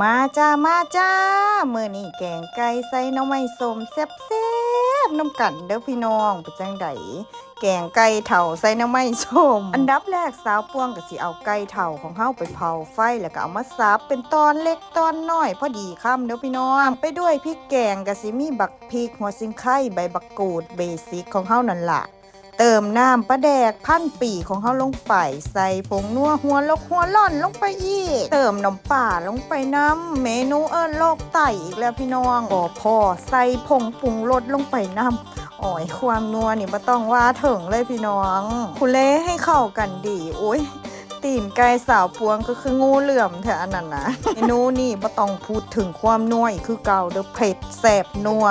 มาจ้า มาจ้ามื้อนี้แกงไก่ใส่น้ำไม้สมแซ่บๆน้ำกันเด้อพี่น้องเป็นจังไดแกงไก่เถ่าใส่น้ำไม้สมอันดับแรกสาวปวงก็สิเอาไก่เถ่าของเฮาไปเผาไฟแล้วก็เอามาสับเป็นตอนเล็กตอนน้อยพอดีค่ำเด้อพี่น้องไปด้วยพริกแกงก็สิมีบักพริกหัวซิงไข่ใบบักกูดเบสิกของเฮานั่นล่ะ เติมน้ำปลาแดกพันปีของเขาลงไป ใส่ผงนัวหัวลกหัวล่อนลงไปอีก เติมน้ำป่าลงไปน้ำเมนูเอิญโลกไตอีกแล้วพี่น้องพอพอใส่ผงปรุงรสลงไปน้ำอ๋อยความนัวนี่ไม่ต้องว่าถึงเลยพี่น้องคุเล่ให้เข้ากันดีโอ้ยตีนไก่สาวปวงก็คืองูเหลื่อมแถวอันนั้นนะเมนูนี่บ่ต้องพูดถึงความนัวอีกคือเก่าเด้อเผ็ดแสบนัว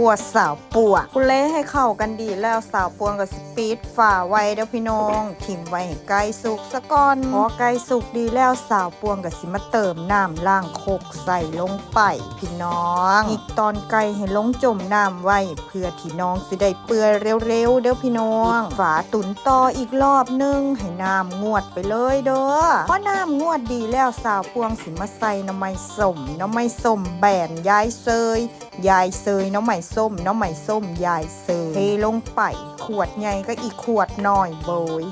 ขวดสาวปวงคุณเล่ให้เข้ากันดีแล้วสาวปวงกับสปีดฝ่าไว้เด้อพี่น้องถิ่มไว้ให้ไก่สุกซะก่อนพอไก่สุกดีแล้วสาวปวงกับสิมาเติมน้ำล่างโคกใส่ลงไปพี่น้อง อีกตอนไก่ให้ลงจมน้ำไว้ เพื่อที่น้องสิได้เปื่อยเร็วๆเด้อพี่น้องฝาตุนต่ออีกรอบนึงให้น้ำงวดไปเลยเด้อพอน้ำงวดดีแล้วสาวพวงสิมาใส่น้ำไม้สมน้ำไม้สมแบนยายเซยยายเซยน้ำไม้ส้มน้ำไม้ส้มยายเซยเทลงไป ขวดใหญ่ก็อีกขวดหน่อยโบย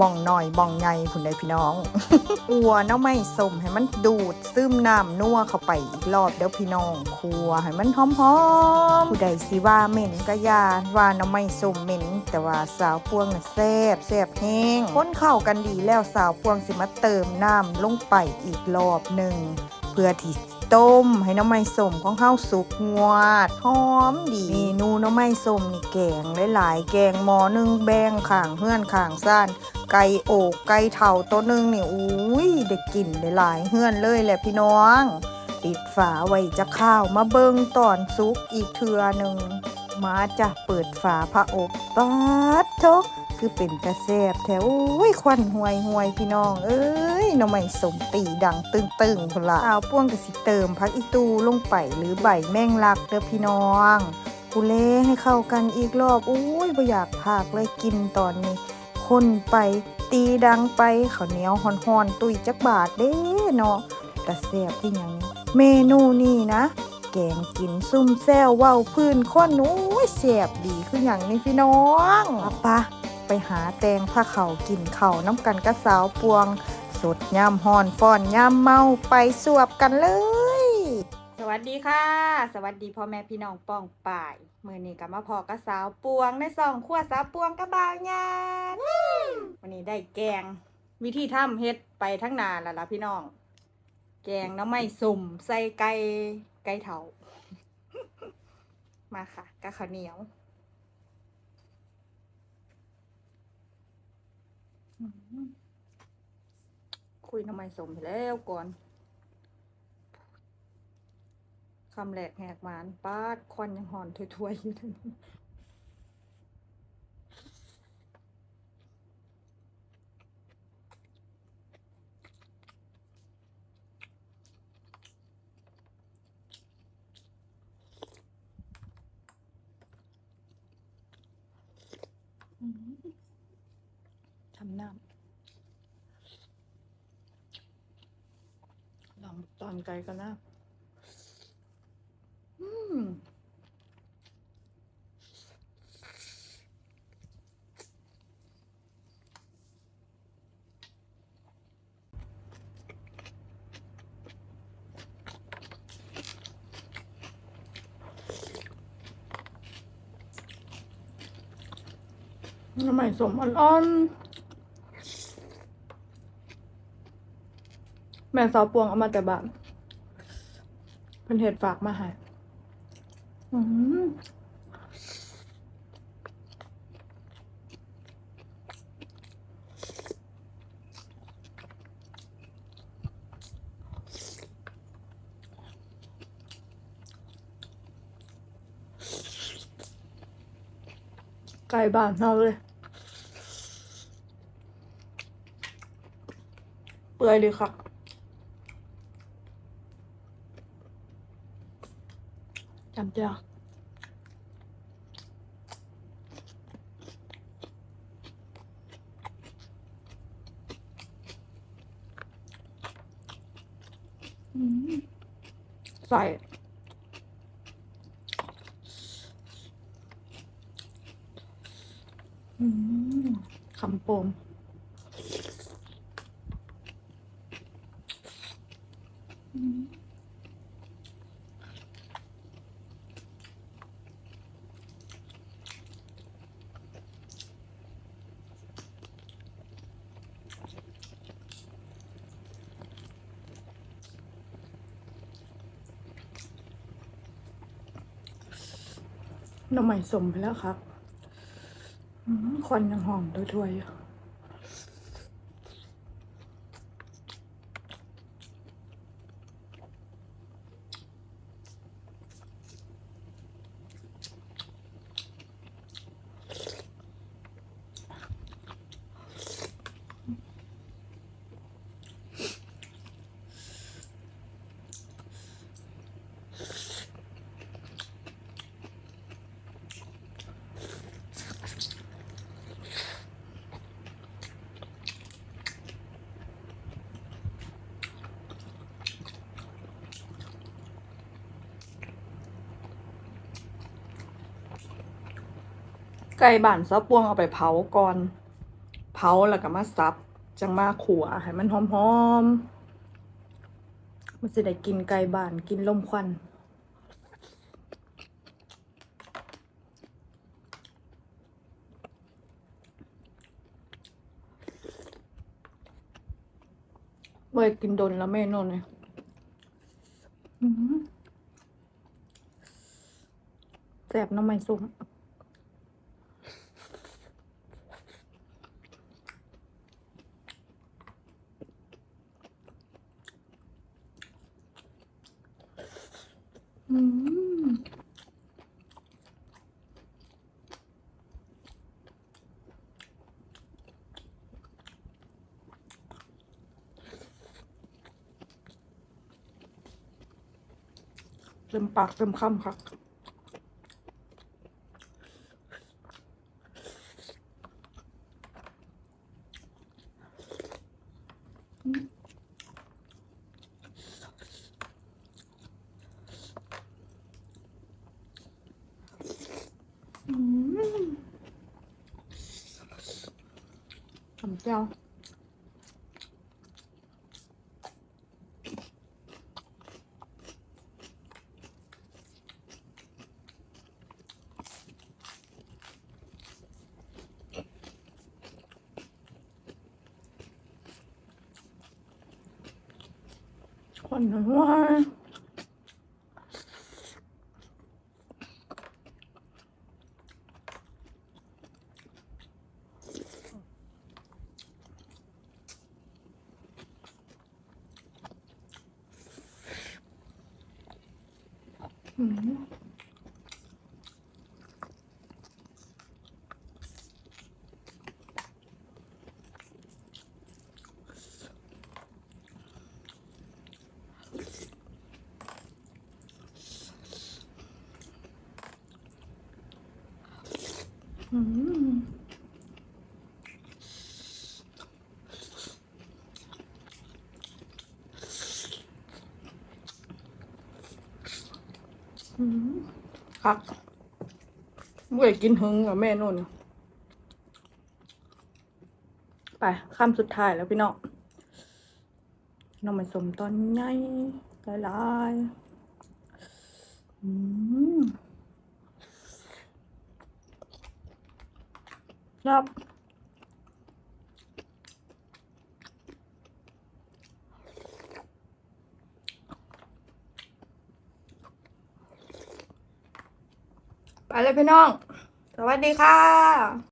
บ้องหน่อยบ้องใหญ่คุณได้พี่น้อง อัวน้ำไม่ส้มให้มันดูดซึมน้ำนัวเข้าไปอีกรอบเดี๋ยวพี่น้องครัวให้มันหอมๆผู้ใดสิว่าเหม็นก็ยาว่าน้ำไม่ส้มเหม็น แต่ว่าสาวพวงน่ะแซ่บแซ่บแห้งคนเข้ากันดีแล้วสาวพวงสิมาเติมน้ำลงไปอีกรอบหนึ่งเพื่อที่ ต้ม ให้น้ำไม้ส้มของเฮาสุกงวดหอมดีเมนูน้ำไม้ส้มนี่แกงหลายๆแกงหมอหนึ่งแบงข่างเฮือนข่างซ่านไก่โอกไก่เท่าตัวหนึ่งนี่อุ้ยได้กลิ่นได้หลายเฮือนเลยแหละพี่น้อง ปิดฝาไว้จะข้าวมาเบิงตอนซุกอีกเทือหนึ่งมาจะเปิดฝาพระอบปัดโท คือเป็นกระแซบแถวอุ้ยควันห่วยห่วยพี่น้อง เอ้ยหน้ำไม่สมตีดังตึงตึงพนละเอาป้วงกระสิเติมพักอีตูลงไปหรือใบแมงลักเด้อพี่น้องกูเล่ให้เข้ากันอีกรอบอุ้ยบ่อยากพากเลยกินตอนนี้ คนไปตีดังไปข้าวเหนียวหอนๆตุยจักบาทเด้เนาะกระแซบที่ยังเมนูนี่นะแกงกินซุ่มแซวเว้าพื้นข้นโอ้ยแสบดีคืออย่างนี้พี่น้องปะปะ ไปหาแตงผ้าเขากินเขาน้ำกันกระสาวปวง สดยำหอนฟ้อนยำเมาไปสวบกันเลย สวัสดีค่ะ สวัสดีพ่อแม่พี่น้องป้องป่ายมือนี้กับมาพอกระสาวปวงในซองขั้วสาวปวงกระบางยานวันนี้ได้แกง วิธีทำเฮ็ดไปทั้งนานแล้วล่ะพี่น้อง แกงน้ำไม่สุ่มใส่ไก่ไก่เถามาค่ะกับข้าวเหนียวอืม คุยน้ำไม่สุ่มไปแล้วก่อนคำแหลกแหกหมานปาดควันยังหอนถวยๆอยู่เลยอืมำน้ำลองตอนไกลกันนะ อืมทำไมสมอ่อนๆ แม่สาวปวงเอามาแต่บ้านเพิ่นเห็ดฝากมาให้อืมไก่บ้านเราเลย เปื่อยเลยค่ะ จำเจ้าอืมใส่อืมคำโปมอืม น้ำใหม่สมไปแล้วครับควันยังหอมด้วยๆ ไก่บานซอปวงเอาไปเผาก่อน เผาแล้วก็มาซับ จังมาขัวให้มันหอมๆ มันจะได้กินไก่บานกินลมควันเว้ยกินโดนแล้วแม่นอนเลยแสบน้ำมันส้ม อืมเต็มปากเต็มคำครับอืม ทำเจ้า คนว่า อืมอืมอืม ครับเมื่อกินหึงกับแม่นุ่น ไปคำสุดท้ายแล้วพี่น้องน้องมันสมตอนใหญ่หลายๆอืมครับ ไปเลย พี่น้อง สวัสดีค่ะ